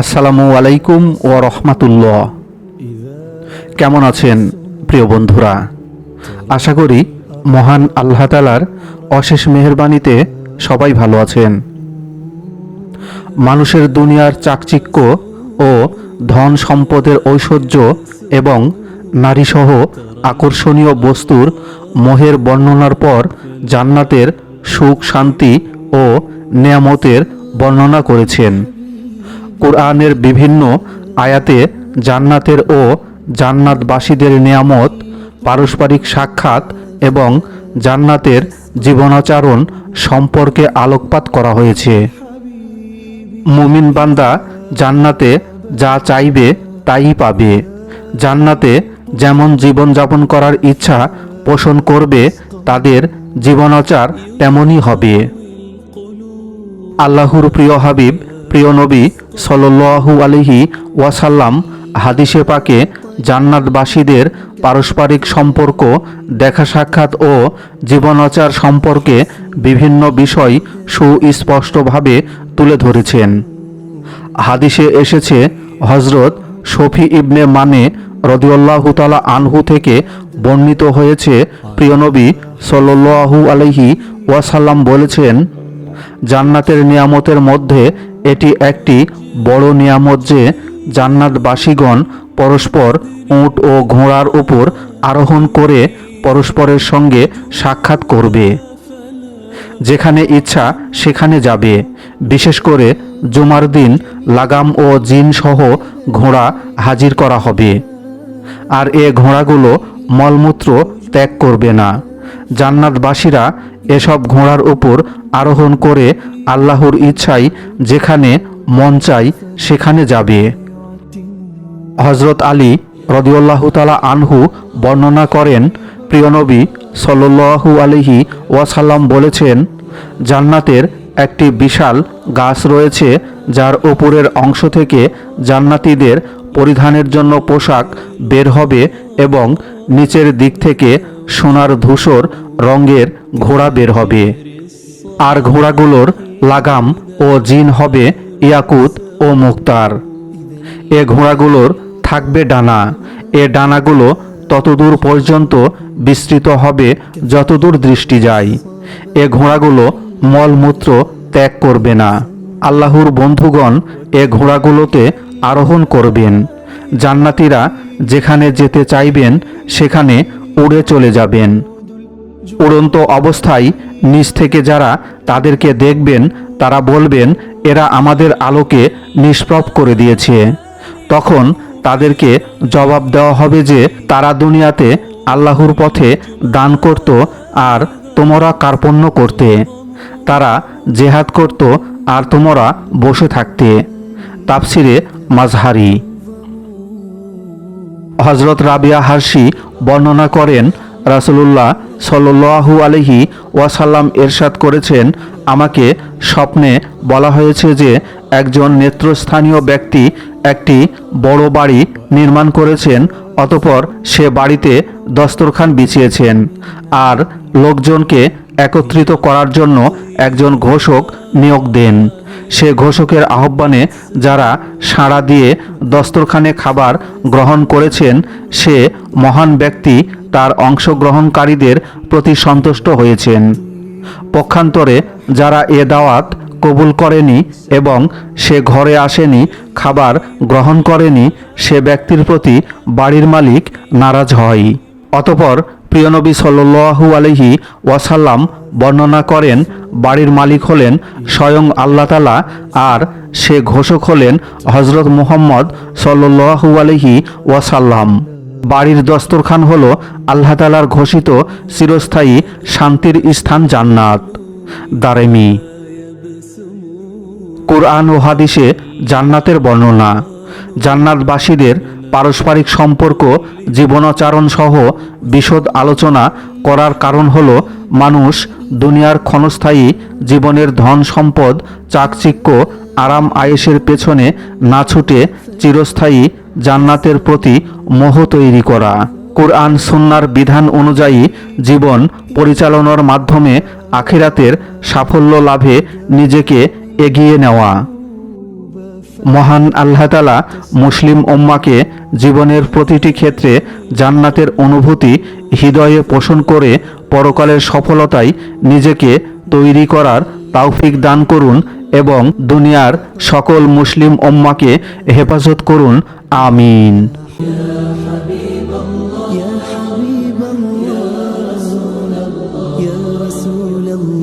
আসসালামু আলাইকুম ও রহমাতুল্লাহ। কেমন আছেন প্রিয় বন্ধুরা? আশা করি মহান আল্লাহ তালার অশেষ মেহরবানিতে সবাই ভালো আছেন। মানুষের দুনিয়ার চাকচিক্য ও ধন সম্পদের ঐশ্বর্য এবং নারীসহ আকর্ষণীয় বস্তুর মোহের বর্ণনার পর জান্নাতের সুখ, শান্তি ও নেয়ামতের বর্ণনা করেছেন। কোরআনের বিভিন্ন আয়াতে জান্নাতের ও জান্নাতবাসীদের নিয়ামত, পারস্পরিক সাক্ষাৎ এবং জান্নাতের জীবনাচরণ সম্পর্কে আলোকপাত করা হয়েছে। মুমিন বান্দা জান্নাতে যা চাইবে তাই পাবে। জান্নাতে যেমন জীবনযাপন করার ইচ্ছা পোষণ করবে, তাদের জীবনাচার তেমনই হবে। আল্লাহর প্রিয় হাবিব প্রিয় নবী সল্লু আলহি ওয়াসাল্লাম হাদিসে পাকে জান্নাতবাসীদের পারস্পরিক সম্পর্ক, দেখা সাক্ষাৎ ও জীবনাচার সম্পর্কে বিভিন্ন বিষয় সুস্পষ্টভাবে তুলে ধরেছেন। হাদিসে এসেছে হজরত শফি ইবনে মানে রদিউল্লাহু তালা আনহু থেকে বর্ণিত হয়েছে প্রিয়নবী সল্লু আলহি ওয়াসাল্লাম বলেছেন জান্নাতের নিয়ামতের মধ্যে এটি একটি বড় নিয়ামত যে জান্নাতবাসীগণ পরস্পর উট ও ঘোড়ার উপর আরোহণ করে পরস্পরের সঙ্গে সাক্ষাৎ করবে। যেখানে ইচ্ছা সেখানে যাবে। বিশেষ করে জুমার দিন লাগাম ও জিন সহ ঘোড়া হাজির করা হবে। আর এ ঘোড়াগুলো মলমূত্র ত্যাগ করবে না। জান্নাতবাসীরা এসব ঘোড়ার উপর আরোহণ করে আল্লাহর ইচ্ছায় যেখানে মন চাই সেখানে যাবে। হজরত আলী রদিউল্লাহতালা আনহু বর্ণনা করেন প্রিয়নবী সল্লু আলহি ওয়াসাল্লাম বলেছেন, জান্নাতের একটি বিশাল গাছ রয়েছে যার ওপরের অংশ থেকে জান্নাতীদের পরিধানের জন্য পোশাক বের হবে এবং নিচের দিক থেকে সোনার ধূসর রঙের ঘোড়া বের হবে। আর ঘোড়াগুলোর লাগাম ও জিন হবে ইয়াকুত ও মুক্তার। এ ঘোড়াগুলোর থাকবে ডানা। এ ডানাগুলো ততদূর পর্যন্ত বিস্তৃত হবে যতদূর দৃষ্টি যায়। এ ঘোড়াগুলো মলমূত্র ত্যাগ করবে না। আল্লাহর বন্ধুগণ এ ঘোড়াগুলোতে আরোহণ করবেন। জান্নাতীরা যেখানে যেতে চাইবেন, সেখানে উড়ে চলে যাবেন। উড়ন্ত অবস্থায় নিচ থেকে যারা তাদেরকে দেখবেন, তারা বলবেন, এরা আমাদের আলোকে নিষ্প্রভ করে দিয়েছে। তখন তাদেরকে জবাব দেওয়া হবে যে, তারা দুনিয়াতে আল্লাহর পথে দান করত আর তোমরা কার্পণ্য করতে। তারা জেহাদ করত আর তোমরা বসে থাকতে। তাফসিরে মাজহারি। হজরত রাবিয়া হার্সি বর্ণনা করেন, রাসুলুল্লাহ সল্লু আলহি ওয়াসাল্লাম এরশাদ করেছেন, আমাকে স্বপ্নে বলা হয়েছে যে একজন নেত্রস্থানীয় ব্যক্তি একটি বড় বাড়ি নির্মাণ করেছেন, অতপর সে বাড়িতে দস্তরখান বিছিয়েছেন আর লোকজনকে একত্রিত করার জন্য একজন ঘোষক নিয়োগ দেন। সে ঘোষকের আহ্বানে যারা সাড়া দিয়ে দস্তরখানে খাবার গ্রহণ করেছেন, সে মহান ব্যক্তি তার অংশগ্রহণকারীদের প্রতি সন্তুষ্ট হয়েছেন। পক্ষান্তরে যারা এ দাওয়াত কবুল করেনি এবং সে ঘরে আসেনি, খাবার গ্রহণ করেনি, সে ব্যক্তির প্রতি বাড়ির মালিক নারাজ হয়। অতপর প্রিয়নবী সাল্লু আলহি ওয়াসাল্লাম বর্ণনা করেন, বাড়ির মালিক হলেন স্বয়ং আল্লাহ তালা আর সে ঘোষক হলেন হজরত মুহম্মদ সাল্লু আলহি ওয়াসাল্লাম। বাড়ির দস্তরখান হল আল্লাহ তালার ঘোষিত চিরস্থায়ী শান্তির স্থান জান্নাত। দারেমি কোরআন ও হাদিসে জান্নাতের বর্ণনা। জান্নাতবাসীদের পারস্পরিক সম্পর্ক জীবনাচরণ সহ বিশদ আলোচনা করার কারণ হল মানুষ দুনিয়ার ক্ষণস্থায়ী জীবনের ধন সম্পদ, চাকচিক্য, আরাম আয়েসের পেছনে না ছুটে চিরস্থায়ী জান্নাতের প্রতি মোহ তৈরি করা। কোরআন সুন্নার বিধান অনুযায়ী জীবন পরিচালনার মাধ্যমে আখিরাতের সাফল্য লাভে নিজেকে এগিয়ে নেওয়া মহান আল্লাহ তালা মুসলিম উম্মাকে জীবনের প্রতিটি ক্ষেত্রে জান্নাতের অনুভূতি হৃদয়ে পোষণ করে পরকালের সফলতায় নিজেকে তৈরি করার তৌফিক দান করুন এবং দুনিয়ার সকল মুসলিম উম্মাকে হেফাজত করুন আমিন يا حبيب الله يا رسول الله